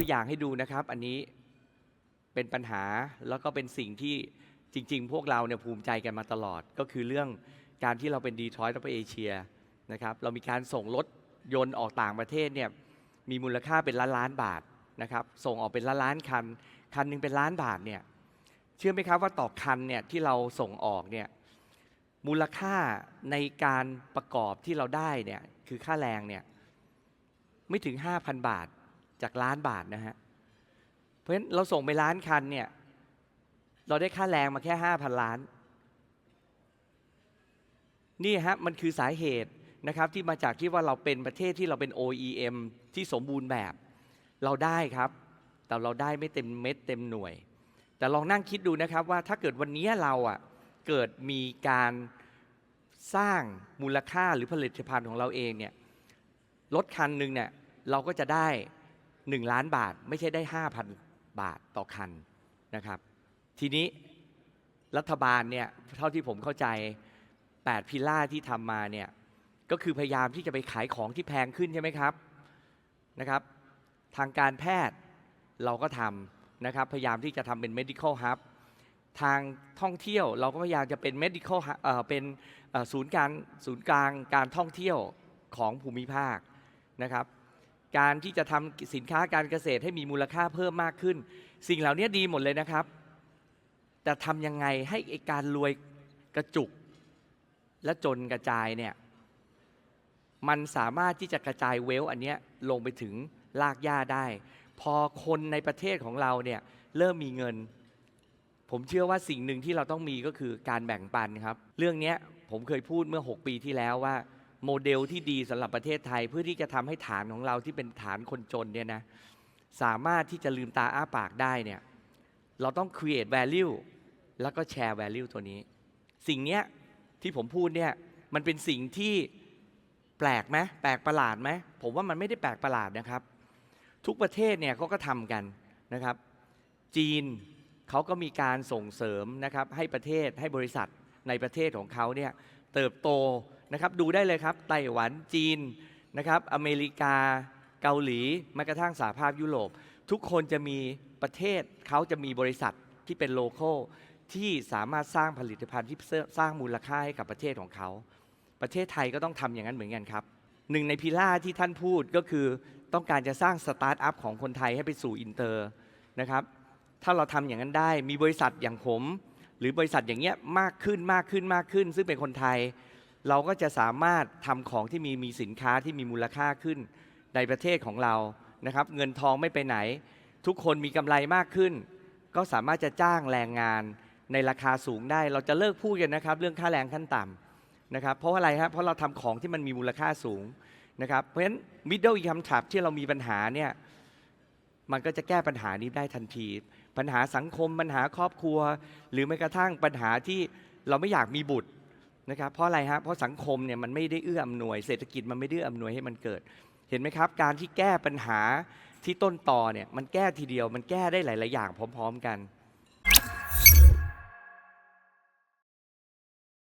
ตัวอย่างให้ดูนะครับ อันนี้เป็นปัญหาแล้วก็เป็นสิ่งที่จริง ๆ พวกเราเนี่ยภูมิใจกันมาตลอด ก็คือเรื่องการที่เราเป็นดีทรอยต์และเอเชียนะครับเรามีการส่งรถยนต์ออกต่างประเทศเนี่ยมีมูลค่าเป็นล้านล้านบาทนะครับส่งออกเป็นล้านล้านคัน คันหนึงเป็นล้านบาทเนี่ยเชื่อไหมครับว่าต่อคันเนี่ยที่เราส่งออกเนี่ยมูลค่าในการประกอบที่เราได้เนี่ยคือค่าแรงเนี่ยไม่ถึง 5,000 บาท จากล้านบาทนะฮะ เพราะฉะนั้นเราส่งไปล้านคันเนี่ย เราได้ค่าแรงมาแค่5,000ล้าน นี่ฮะมันคือสาเหตุนะครับที่มาจากที่ว่าเราเป็นประเทศที่เราเป็น OEM ที่สมบูรณ์แบบ เราได้ครับ แต่เราได้ไม่เต็มเม็ดเต็มหน่วย แต่ลองนั่งคิดดูนะครับว่าถ้าเกิดวันนี้เราอะเกิดมีการสร้างมูลค่าหรือผลิตภัณฑ์ของเราเองเนี่ยรถคันหนึ่งเนี่ยเราก็จะได้ 1 ล้านบาทไม่ใช่ได้ 5,000 บาทต่อคันนะครับ ทีนี้รัฐบาลเนี่ยเท่าที่ผมเข้าใจ 8 พิล่าที่ทำมาเนี่ยก็คือพยายามที่จะไปขายของที่แพงขึ้นใช่ไหมครับนะครับ ทางการแพทย์เราก็ทำนะครับ พยายามที่จะทำเป็น medical hub ทางท่องเที่ยวเราก็พยายามจะเป็น medical เอ่อเป็นศูนย์การศูนย์กลางการท่องเที่ยวของภูมิภาคนะครับ การที่จะทำสินค้าการเกษตรให้มีมูลค่าเพิ่มมากขึ้น สิ่งเหล่านี้ดีหมดเลยนะครับ แต่ทำยังไงให้การรวยกระจุก และจนกระจายเนี่ยมันสามารถที่จะกระจายเวลอันเนี้ยลงไปถึงลากหญ้าได้ พอคนในประเทศของเราเนี่ยเริ่มมีเงิน ผมเชื่อว่าสิ่งหนึ่งที่เราต้องมีก็คือการแบ่งปันครับ เรื่องนี้ผมเคยพูดเมื่อ 6 ปีที่แล้วว่า โมเดลที่ดีสำหรับประเทศไทย เพื่อที่จะทำให้ฐานของเราที่เป็นฐานคนจนเนี่ยนะสามารถที่จะลืมตาอ้าปากได้เนี่ยเราต้อง create value แล้วก็ share value ตัวนี้ สิ่งเนี้ยที่ผมพูดเนี่ยมันเป็นสิ่งที่แปลกไหมแปลกประหลาดไหมผมว่ามันไม่ได้แปลกประหลาดนะครับ ทุกประเทศเนี่ยเขาก็ทำกันนะครับ จีนเขาก็มีการส่งเสริมนะครับให้ประเทศให้บริษัทในประเทศของเขาเนี่ยเติบโต นะครับดูได้เลยครับไต้หวันจีนนะครับอเมริกาเกาหลีแม้กระทั่งสหภาพยุโรป ทุกคนจะมีประเทศเขาจะมีบริษัทที่เป็นโลโก้ที่สามารถสร้างผลิตภัณฑ์ที่สร้างมูลค่าให้กับประเทศของเขา ประเทศไทยก็ต้องทำอย่างนั้นเหมือนกันครับหนึ่งในพิล่าที่ท่านพูดก็คือต้องการจะสร้างสตาร์ทอัพของคนไทยให้ไปสู่อินเตอร์นะครับถ้าเราทำอย่างนั้นได้มีบริษัทอย่างผม หรือบริษัทอย่างเงี้ยมากขึ้นมากขึ้นมากขึ้น ซึ่งเป็นคนไทย เราก็จะสามารถทำของที่มีมีสินค้าที่มีมูลค่าขึ้นในประเทศของเรานะครับ เงินทองไม่ไปไหน ทุกคนมีกำไรมากขึ้น ก็สามารถจะจ้างแรงงานในราคาสูงได้ เราจะเลิกพูดกันนะครับ เรื่องค่าแรงขั้นต่ำนะครับ เพราะอะไรครับเพราะเราทำของที่มันมีมูลค่าสูงนะครับ เพราะฉะนั้น middle income trap ที่เรามีปัญหาเนี่ยมันก็จะแก้ปัญหานี้ได้ทันที ปัญหาสังคมปัญหาครอบครัว หรือแม้กระทั่งปัญหาที่เราไม่อยากมีบุตร นะครับเพราะอะไรฮะเพราะสังคมเนี่ยมันไม่ได้เอื้ออำนวยเศรษฐกิจมันไม่ได้เอื้ออำนวยให้มันเกิด เห็นไหมครับ การที่แก้ปัญหาที่ต้นตอเนี่ยมันแก้ทีเดียวมันแก้ได้หลาย ๆ อย่างพร้อม ๆ กัน